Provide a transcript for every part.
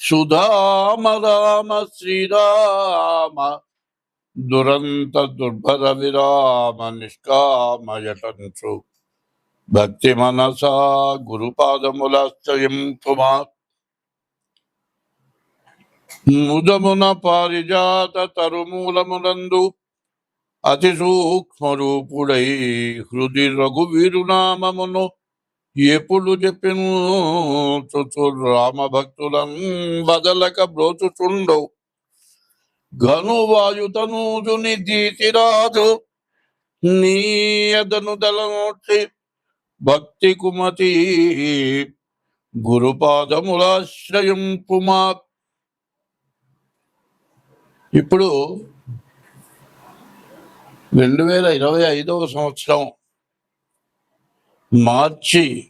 సుధామ రామ శ్రీరామ దురంత దుర్భర విరామ నిష్కామయటంచు భక్తి మనసా గురుపాదములాశ్రయం కుమా ముదమున పారిజాత తరుమూలమునందు అతి సూక్ష్మ రూపుడై హృది రఘువీరునామమును ఎప్పుడు చెప్పిను రామ భక్తులం బదలక బ్రోచుచుండవు. ఘను వాయుతనూజుని దీతిరాజు నీయదను దళనోటి భక్తి కుమతి గురుపాదములాశ్రయం పుమా ఇప్పుడు రెండు వేల ఇరవై ఐదవ సంవత్సరం మార్చి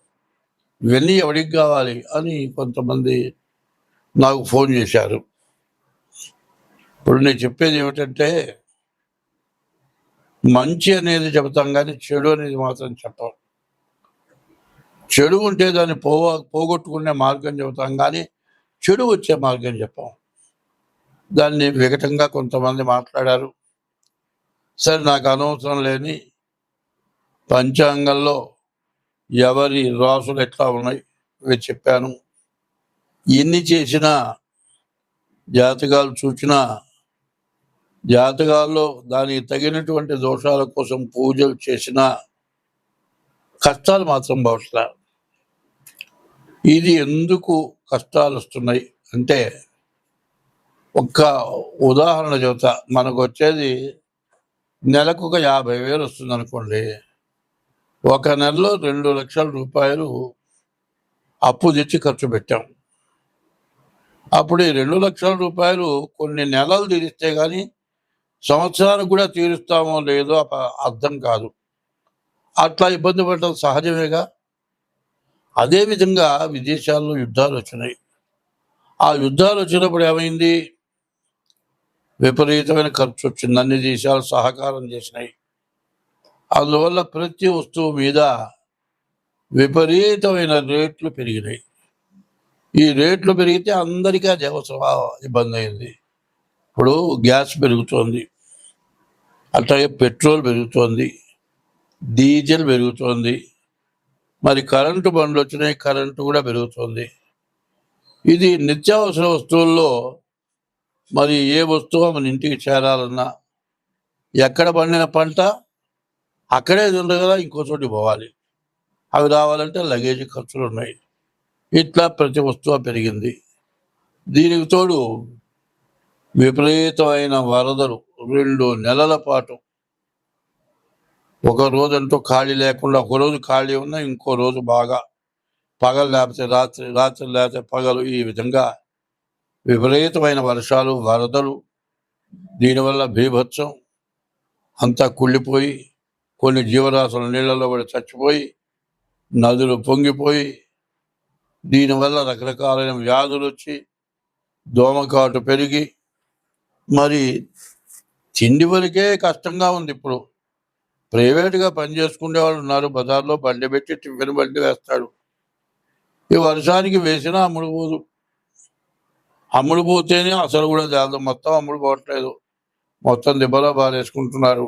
ఇవన్నీ ఎవరికి కావాలి అని కొంతమంది నాకు ఫోన్ చేశారు. ఇప్పుడు నేను చెప్పేది ఏమిటంటే మంచి అనేది చెబుతాం కానీ చెడు అనేది మాత్రం చెప్పం. చెడు ఉంటే దాన్ని పోవ పోగొట్టుకునే మార్గం చెబుతాం కానీ చెడు వచ్చే మార్గం చెప్పాం. దాన్ని వికటంగా కొంతమంది మాట్లాడారు. సరే నాకు అనవసరం లేని పంచాంగంలో ఎవరి రాసులు ఎట్లా ఉన్నాయి? ఇవి చెప్పాను. ఎన్ని చేసినా జాతకాలు చూసినా జాతకాల్లో దానికి తగినటువంటి దోషాల కోసం పూజలు చేసినా కష్టాలు మాత్రం భవిష్యత్ ఇది ఎందుకు కష్టాలు వస్తున్నాయి? అంటే ఒక్క ఉదాహరణ చెబుతా. మనకు వచ్చేది నెలకు ఒక యాభై వేలు వస్తుంది అనుకోండి ఒక నెలలో రెండు లక్షల రూపాయలు అప్పు తెచ్చి ఖర్చు పెట్టాం. అప్పుడు ఈ రెండు లక్షల రూపాయలు కొన్ని నెలలు తీరిస్తే కానీ సంవత్సరానికి కూడా తీరుస్తామో లేదో అర్థం కాదు. అట్లా ఇబ్బంది పడటం సహజమేగా? అదేవిధంగా విదేశాల్లో యుద్ధాలు వచ్చినాయి. ఆ యుద్ధాలు వచ్చినప్పుడు ఏమైంది? విపరీతమైన ఖర్చు వచ్చింది. అన్ని దేశాలు సహకారం చేసినాయి. అందువల్ల ప్రతి వస్తువు మీద విపరీతమైన రేట్లు పెరిగినాయి. ఈ రేట్లు పెరిగితే అందరికీ అది అవసరం ఇబ్బంది అయింది. ఇప్పుడు గ్యాస్ పెరుగుతోంది. అట్లాగే పెట్రోల్ పెరుగుతోంది. డీజిల్ పెరుగుతోంది. మరి కరెంటు బండ్లు వచ్చినాయి కరెంటు కూడా పెరుగుతోంది. ఇది నిత్యావసర వస్తువుల్లో మరి ఏ వస్తువు మన ఇంటికి చేరాలన్నా ఎక్కడ పండిన పంట అక్కడే ఉండదు కదా ఇంకో చోటికి పోవాలి. అవి రావాలంటే లగేజ్ ఖర్చులు ఉన్నాయి. ఇట్లా ప్రతి వస్తువు పెరిగింది. దీనికి తోడు విపరీతమైన వరదలు రెండు నెలల పాటు. ఒక రోజంటూ ఖాళీ లేకుండా ఒక రోజు ఖాళీ ఉన్నా ఇంకో రోజు బాగా పగలు లేకపోతే రాత్రి రాత్రి లేకపోతే పగలు ఈ విధంగా విపరీతమైన వర్షాలు వరదలు దీనివల్ల బీభత్సం అంతా కుళ్ళిపోయి కొన్ని జీవరాశులు నీళ్ళలో పడి చచ్చిపోయి నదులు పొంగిపోయి దీనివల్ల రకరకాలైన వ్యాధులు వచ్చి దోమకాటు పెరిగి మరి తిండి వరకే కష్టంగా ఉంది ఇప్పుడు. ప్రైవేట్గా పని చేసుకునే వాళ్ళు ఉన్నారు బజార్లో బండి పెట్టి టిఫిన్ బండి వేస్తాడు. ఈ వర్షానికి వేసినా అమ్ముడుపోదు అమ్ముడుపోతేనే అసలు కూడా జాగ్రత్త మొత్తం అమ్ముడు పోవట్లేదు. మొత్తం దెబ్బలో బారేసుకుంటున్నారు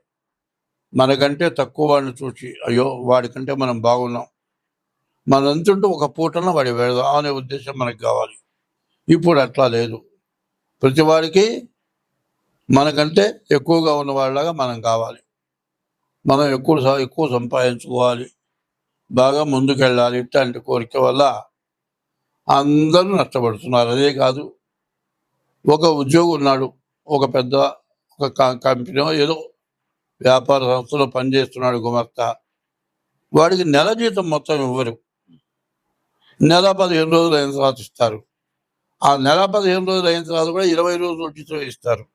మనకంటే తక్కువ వాడిని చూసి అయ్యో వాడికంటే మనం బాగున్నాం. మనంతుంటూ ఒక పూటన వాడి వెళదాం అనే ఉద్దేశం మనకు కావాలి. ఇప్పుడు అట్లా లేదు. ప్రతి వాడికి మనకంటే ఎక్కువగా ఉన్నవాళ్ళగా మనం కావాలి. మనం ఎక్కువ ఎక్కువ సంపాదించుకోవాలి. బాగా ముందుకెళ్ళాలి ఇట్లాంటి కోరిక వల్ల అందరూ నష్టపడుతున్నారు. అదే కాదు ఒక ఉద్యోగి ఉన్నాడు ఒక పెద్ద ఒక కంపెనీ ఏదో వ్యాపార సంస్థలో పనిచేస్తున్నాడు గుమస్తా వాడికి నెల జీతం మొత్తం ఇవ్వరు. నెల పదిహేను రోజులు అయిన తర్వాత ఇస్తారు. ఆ నెల పదిహేను రోజులు అయిన తర్వాత కూడా ఇరవై రోజులు జీతం ఇస్తారు.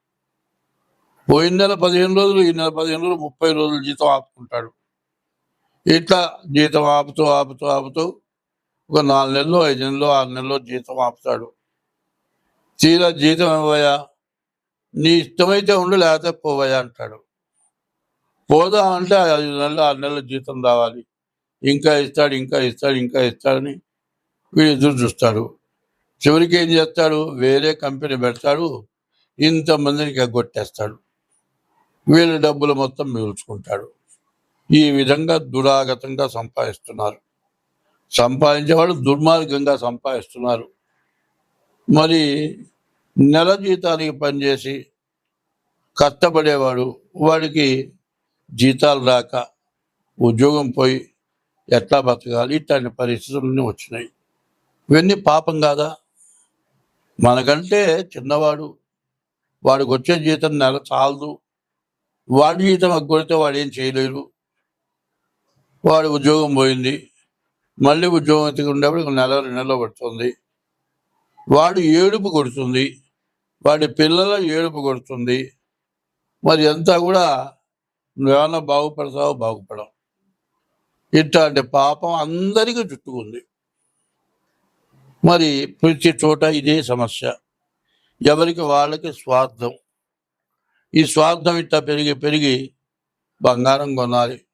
పోయిన నెల పదిహేను రోజులు ఈ నెల పదిహేను రోజులు ముప్పై రోజులు జీతం ఆపుకుంటాడు. ఇట్లా జీతం ఆపుతూ ఆపుతూ ఆపుతూ ఒక నాలుగు నెలలు ఐదు నెలలు ఆరు నెలలో జీతం ఆపుతాడు. తీరా జీతం ఇవ్వయా నీ ఇష్టమైతే ఉండు లేకపోతే పోవయ్యా అంటాడు. పోదా అంటే ఐదు నెలలు ఆరు నెలల జీతం రావాలి. ఇంకా ఇస్తాడు ఇంకా ఇస్తాడు ఇంకా ఇస్తాడని వీడు ఎదురు చూస్తాడు. చివరికి ఏం చేస్తాడు? వేరే కంపెనీ పెడతాడు ఇంతమందికి ఎగ్గొట్టేస్తాడు. వీళ్ళ డబ్బులు మొత్తం మిగుల్చుకుంటాడు. ఈ విధంగా దురాగతంగా సంపాదిస్తున్నారు. సంపాదించేవాడు దుర్మార్గంగా సంపాదిస్తున్నారు. మరి నెల జీతానికి పనిచేసి కష్టపడేవాడు వాడికి జీతాలు రాక ఉద్యోగం పోయి ఎట్లా బతకాలి? ఇట్లాంటి పరిస్థితులన్నీ వచ్చినాయి. ఇవన్నీ పాపం కాదా? మనకంటే చిన్నవాడు వాడికి వచ్చే జీతం నెల చాలదు. వాడి జీతం అగ్గొడితే వాడు ఏం చేయలేరు. వాడి ఉద్యోగం పోయింది. మళ్ళీ ఉద్యోగం ఎత్తుకు ఉండేప్పుడు నెల రెండు నెలలు పడుతుంది. వాడు ఏడుపు కొడుతుంది. వాడి పిల్లల ఏడుపు కొడుతుంది. మరి అంతా కూడా నువ్వేమన్నా బాగుపడతావు బాగుపడవు. ఇట్లాంటి పాపం అందరికీ చుట్టుకుంది. మరి ప్రతి చోట ఇదే సమస్య. ఎవరికి వాళ్ళకి స్వార్థం. ఈ స్వార్థం ఇట్లా పెరిగి పెరిగి బంగారం కొనాలి.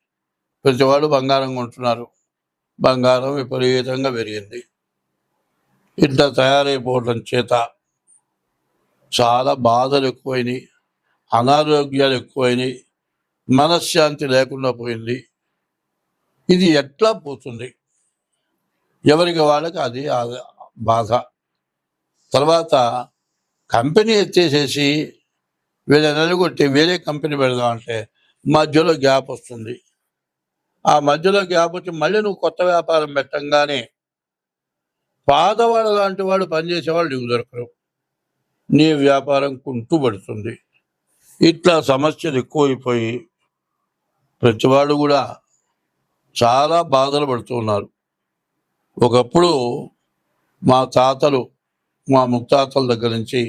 ప్రతి వాళ్ళు బంగారం కొంటున్నారు. బంగారం విపరీతంగా పెరిగింది. ఇట్లా తయారైపోవడం చేత చాలా బాధలు ఎక్కువైనాయి. అనారోగ్యాలు ఎక్కువైనాయి. మనశ్శాంతి లేకుండా పోయింది. ఇది ఎట్లా పోతుంది? ఎవరికి వాళ్ళకి అది ఆ బాధ. తర్వాత కంపెనీ ఎత్తేసేసి వీళ్ళ నెలగొట్టి వేరే కంపెనీ పెడదాం అంటే మధ్యలో గ్యాప్ వస్తుంది. ఆ మధ్యలో గ్యాప్ వచ్చి మళ్ళీ నువ్వు కొత్త వ్యాపారం పెట్టంగానే పాతవాడు లాంటి వాడు పనిచేసేవాళ్ళు నీకు దొరకరు. నీ వ్యాపారం కుంటుపడుతుంది. ఇట్లా సమస్యలు ఎక్కువైపోయి ప్రతివాడు కూడా చాలా బాధలు పడుతూ ఉన్నారు. ఒకప్పుడు మా తాతలు మా ముత్తాతల దగ్గర నుంచి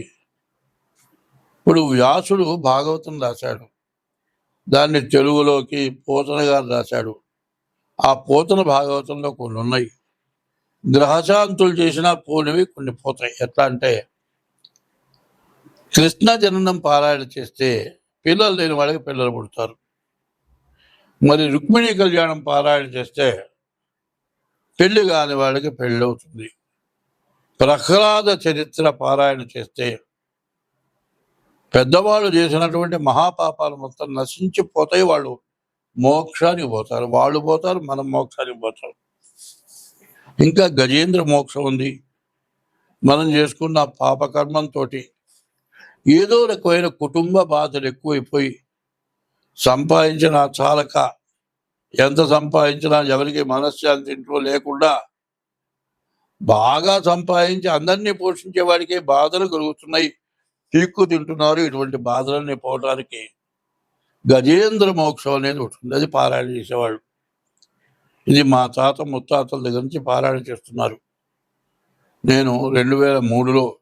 ఇప్పుడు వ్యాసుడు భాగవతం రాశాడు. దాన్ని తెలుగులోకి పోతన గారు రాశాడు. ఆ పోతన భాగవతంలో కొన్ని ఉన్నాయి. గ్రహశాంతులు చేసినా పోనివి కొన్ని పోతాయి. ఎట్లా అంటే కృష్ణ జననం పారాయణ చేస్తే పిల్లలు లేని వాళ్ళకి పిల్లలు పుడతారు. మరి రుక్మిణి కళ్యాణం పారాయణ చేస్తే పెళ్ళి కాని వాళ్ళకి పెళ్ళి అవుతుంది ప్రహ్లాద చరిత్ర పారాయణ చేస్తే పెద్దవాళ్ళు చేసినటువంటి మహాపాపాలు మొత్తం నశించిపోతాయి. వాళ్ళు మోక్షానికి పోతారు. వాళ్ళు పోతారు మనం మోక్షానికి పోతాం. ఇంకా గజేంద్ర మోక్షం ఉంది. మనం చేసుకున్న పాపకర్మంతో ఏదో రకమైన కుటుంబ బాధలు ఎక్కువైపోయి సంపాదించిన చాలక ఎంత సంపాదించినా ఎవరికి మనశ్శాంతి ఇంట్లో లేకుండా బాగా సంపాదించి అందరినీ పోషించే వాడికి బాధలు కలుగుతున్నాయి. తీక్కు తింటున్నారు. ఇటువంటి బాధలన్నీ పోవడానికి గజేంద్ర మోక్షం అనేది ఉంటుంది అది పారాయణ చేసేవాళ్ళు. ఇది మా తాత ముత్తాతల దగ్గర నుంచి పారాయణ చేస్తున్నారు. నేను రెండు వేల మూడులో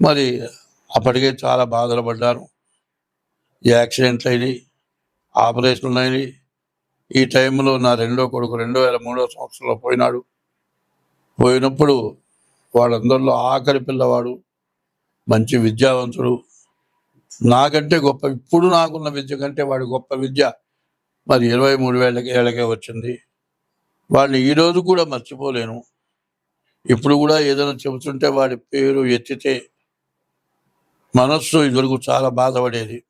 మరి అప్పటికే చాలా బాధలు పడ్డాను. యాక్సిడెంట్లు అయినాయి ఆపరేషన్లు అయినాయి. ఈ టైంలో నా రెండో కొడుకు రెండు వేల మూడో సంవత్సరంలో పోయినాడు. పోయినప్పుడు వాళ్ళందరిలో ఆఖరి పిల్లవాడు మంచి విద్యావంతుడు. నాకంటే గొప్ప ఇప్పుడు నాకున్న విద్య కంటే వాడి గొప్ప విద్య మరి ఇరవై మూడు వేలకి ఏళ్ళకే వచ్చింది. వాళ్ళు ఈరోజు కూడా మర్చిపోలేను. ఇప్పుడు కూడా ఏదైనా చెబుతుంటే వాడి పేరు ఎత్తితే మనస్సు ఇదివరకు చాలా బాధపడేది.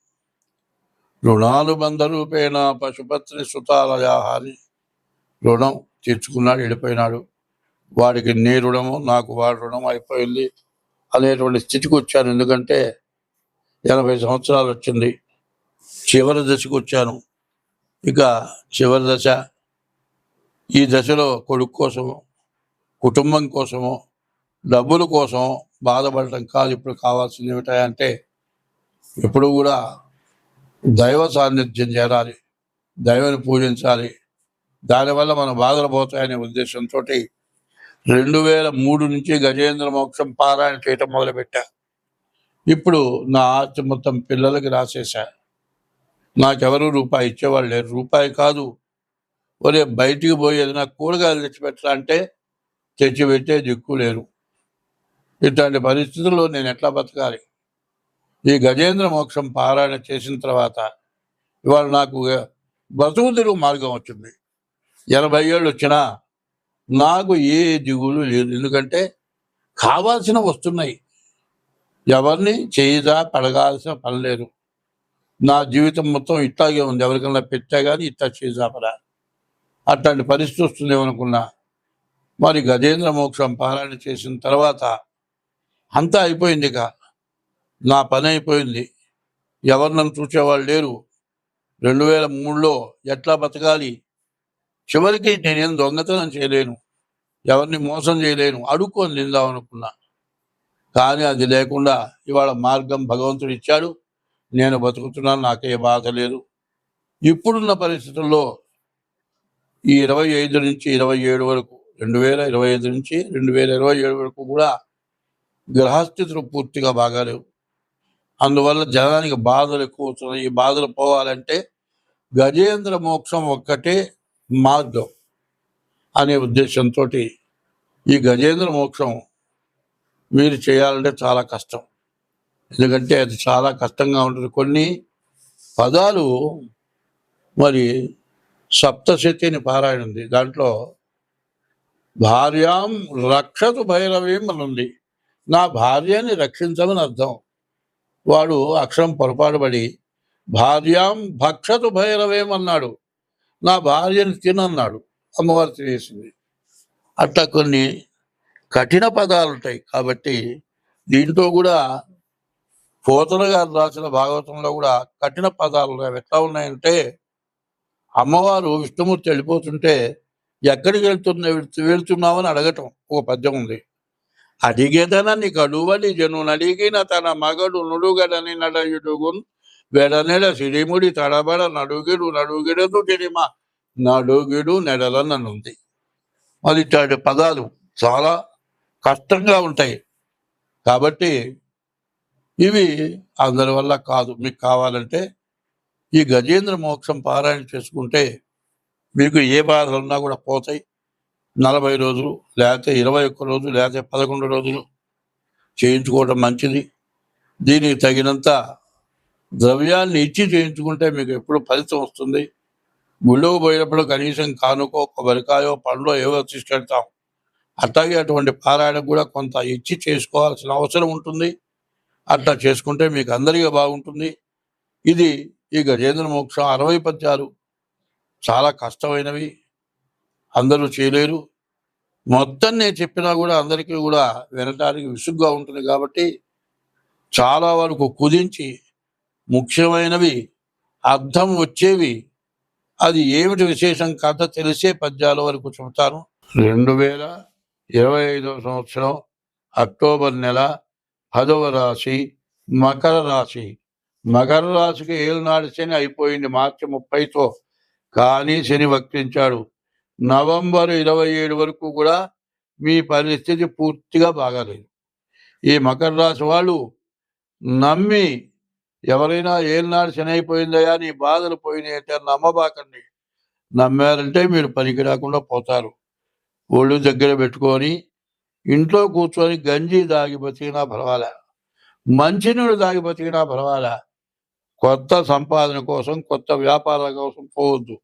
రుణాలు బంధ రూపేణ సుతాలయాహారి రుణం తీర్చుకున్నాడు వెళ్ళిపోయినాడు. వాడికి నీ రుణము నాకు వాడి రుణం అయిపోయింది అనేటువంటి స్థితికి వచ్చాను. ఎందుకంటే ఎనభై సంవత్సరాలు వచ్చింది. చివరి దశకు వచ్చాను. ఇక చివరి దశ ఈ దశలో కొడుకు కోసము కుటుంబం కోసము డబ్బుల కోసం బాధపడటం కాదు. ఇప్పుడు కావాల్సింది ఏమిటంటే ఎప్పుడు కూడా దైవ సాన్నిధ్యం చేరాలి దైవాన్ని పూజించాలి. దానివల్ల మన బాధలు పోతాయనే ఉద్దేశంతో రెండు వేల మూడు నుంచి గజేంద్ర మోక్షం పారాయణ చేయటం మొదలుపెట్టా. ఇప్పుడు నా ఆస్తి మొత్తం పిల్లలకి రాసేశా. నాకెవరు రూపాయి ఇచ్చేవాళ్ళు లేరు. రూపాయి కాదు. ఒరే బయటికి పోయి ఏదైనా కూరగాయలు తెచ్చిపెట్టాలంటే తెచ్చిపెట్టే దిక్కు లేరు ఇట్లాంటి పరిస్థితుల్లో నేను ఎట్లా బతకాలి? ఈ గజేంద్ర మోక్షం పారాయణ చేసిన తర్వాత ఇవాళ నాకు బ్రతుకు తిరుగు మార్గం వచ్చింది. ఎనభై ఏళ్ళు వచ్చినా నాకు ఏ దిగులు లేదు. ఎందుకంటే కావాల్సిన వస్తున్నాయి. ఎవరిని చేయదా పడగాల్సిన పని లేదు. నా జీవితం మొత్తం ఇట్లాగే ఉంది. ఎవరికైనా పెట్టా కానీ ఇట్లా చేసాపరా అట్లాంటి పరిస్థితి వస్తుంది అనుకున్నా మరి గజేంద్ర మోక్షం పారాయణ చేసిన తర్వాత అంతా అయిపోయింది ఇక. నా పని అయిపోయింది ఎవరు నన్ను చూసేవాళ్ళు లేరు. రెండు వేల మూడులో ఎట్లా బతకాలి? చివరికి నేనేం దొంగతనం చేయలేను. ఎవరిని మోసం చేయలేను. అడుక్కొని నిందాం అనుకున్నా కానీ అది లేకుండా ఇవాళ మార్గం భగవంతుడు ఇచ్చాడు. నేను బతుకుతున్నాను. నాకే బాధ లేదు. ఇప్పుడున్న పరిస్థితుల్లో ఈ ఇరవై ఐదు నుంచి ఇరవై ఏడు వరకు రెండు వేల ఇరవై ఐదు నుంచి రెండు వేల ఇరవై ఏడు వరకు కూడా గ్రహస్థితులు పూర్తిగా బాగాలేవు. అందువల్ల జనానికి బాధలు ఎక్కువ వస్తున్నాయి. ఈ బాధలు పోవాలంటే గజేంద్ర మోక్షం ఒక్కటే మార్గం అనే ఉద్దేశంతో ఈ గజేంద్ర మోక్షం మీరు చేయాలంటే చాలా కష్టం. ఎందుకంటే అది చాలా కష్టంగా ఉంటుంది. కొన్ని పదాలు మరి సప్తశతిని పారాయణ ఉంది. దాంట్లో భార్యాం రక్షతు భైరవీం అని ఉంది. నా భార్యని రక్షించమని అర్థం. వాడు అక్షరం పొరపాటుబడి భార్యాం భక్షతు భైరవేమన్నాడు నా భార్యని తినన్నాడు. అమ్మవారు తినేసింది. అట్లా కొన్ని కఠిన పదాలు ఉంటాయి కాబట్టి దీంతో కూడా పోతన గారు రాసిన భాగవతంలో కూడా కఠిన పదాలు ఉన్నాయి. ఎట్లా ఉన్నాయంటే అమ్మవారు విష్ణుమూర్తి వెళ్ళిపోతుంటే ఎక్కడికి వెళ్తున్నా వెళ్తున్నామని అడగటం ఒక పద్యం ఉంది. అడిగేదన నీకు అడువలి జను అడిగిన తన మగడు నుడుగడని నడయుడుగున్ వెడనెడ సిరిముడి తడబడ నడుగిడు నడుగిడదు గిరిమ నడుగిడు నెడలననుంది. మరి ఇట్లాంటి పదాలు చాలా కష్టంగా ఉంటాయి. కాబట్టి ఇవి అందరి వల్ల కాదు. మీకు కావాలంటే ఈ గజేంద్ర మోక్షం పారాయణ చేసుకుంటే మీకు ఏ బాధలు ఉన్నా కూడా పోతాయి. నలభై రోజులు లేకపోతే ఇరవై ఒక్క రోజులు లేకపోతే పదకొండు రోజులు చేయించుకోవడం మంచిది. దీనికి తగినంత ద్రవ్యాన్ని ఇచ్చి చేయించుకుంటే మీకు ఎప్పుడు ఫలితం వస్తుంది. గుళ్ళకు పోయినప్పుడు కనీసం కానుకో కొబ్బరికాయో పండ్లో ఏవో తీసుకెళ్తాం. అట్లాగే అటువంటి పారాయణకు కూడా కొంత ఇచ్చి చేసుకోవాల్సిన అవసరం ఉంటుంది. అట్లా చేసుకుంటే మీకు అందరికీ బాగుంటుంది. ఇది ఈ గజేంద్ర మోక్షం అరవై పద్యాలు. చాలా కష్టమైనవి. అందరూ చేయలేరు. మొత్తం నేను చెప్పినా కూడా అందరికీ కూడా వినటానికి విసుగ్గా ఉంటుంది కాబట్టి చాలా వరకు కుదించి ముఖ్యమైనవి అర్థం వచ్చేవి అది ఏమిటి విశేషం కథ తెలిసే పద్యాల వరకు చెబుతాను. రెండు వేల ఇరవై ఐదవ సంవత్సరం అక్టోబర్ నెల పదవ రాశి మకర రాశి. మకర రాశికి ఏలునాడు శని అయిపోయింది మార్చి ముప్పైతో. కానీ శని వక్రించాడు. నవంబర్ ఇరవై ఏడు వరకు కూడా మీ పరిస్థితి పూర్తిగా బాగాలేదు. ఈ మకర రాశి వాళ్ళు నమ్మి ఎవరైనా ఏనాడు శని నీ బాధలు పోయినాయంటే నమ్మబాకండి. నమ్మారంటే మీరు పనికి రాకుండా పోతారు. ఒళ్ళు దగ్గర పెట్టుకొని ఇంట్లో కూర్చొని గంజి దాగి బతికినా పర్వాలా. మంచినీళ్ళు దాగి బతికినా పర్వాలే. కొత్త సంపాదన కోసం కొత్త వ్యాపారాల కోసం పోవద్దు.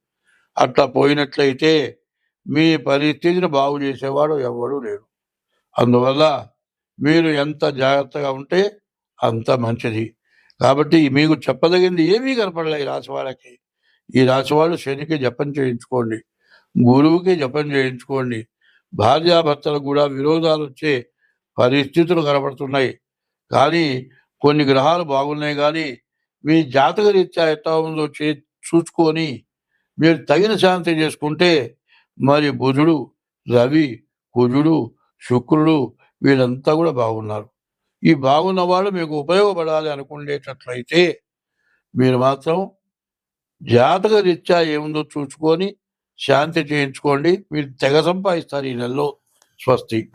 అట్లా పోయినట్లయితే మీ పరిస్థితిని బాగు చేసేవాడు ఎవడు లేడు. అందువల్ల మీరు ఎంత జాగ్రత్తగా ఉంటే అంత మంచిది. కాబట్టి మీకు చెప్పదగింది ఏమీ కనపడలే ఈ రాశి వాళ్ళకి ఈ రాశి వాళ్ళు శనికి జపం చేయించుకోండి గురువుకి జపం చేయించుకోండి. భార్యాభర్తలకు కూడా విరోధాలు వచ్చే పరిస్థితులు కనబడుతున్నాయి. కానీ కొన్ని గ్రహాలు బాగున్నాయి కానీ మీ జాతక రీత్యా ఎట్లా ఉందో చే చూసుకొని మీరు తగిన శాంతి చేసుకుంటే మరి బుధుడు రవి కుజుడు శుక్రుడు వీళ్ళంతా కూడా బాగున్నారు. ఈ బాగున్న వాళ్ళు మీకు ఉపయోగపడాలి అనుకునేటట్లయితే మీరు మాత్రం జాతక రీత్యా ఏముందో చూసుకొని శాంతి చేయించుకోండి. మీరు తెగ సంపాదిస్తారు ఈ నెలలో స్వస్తి.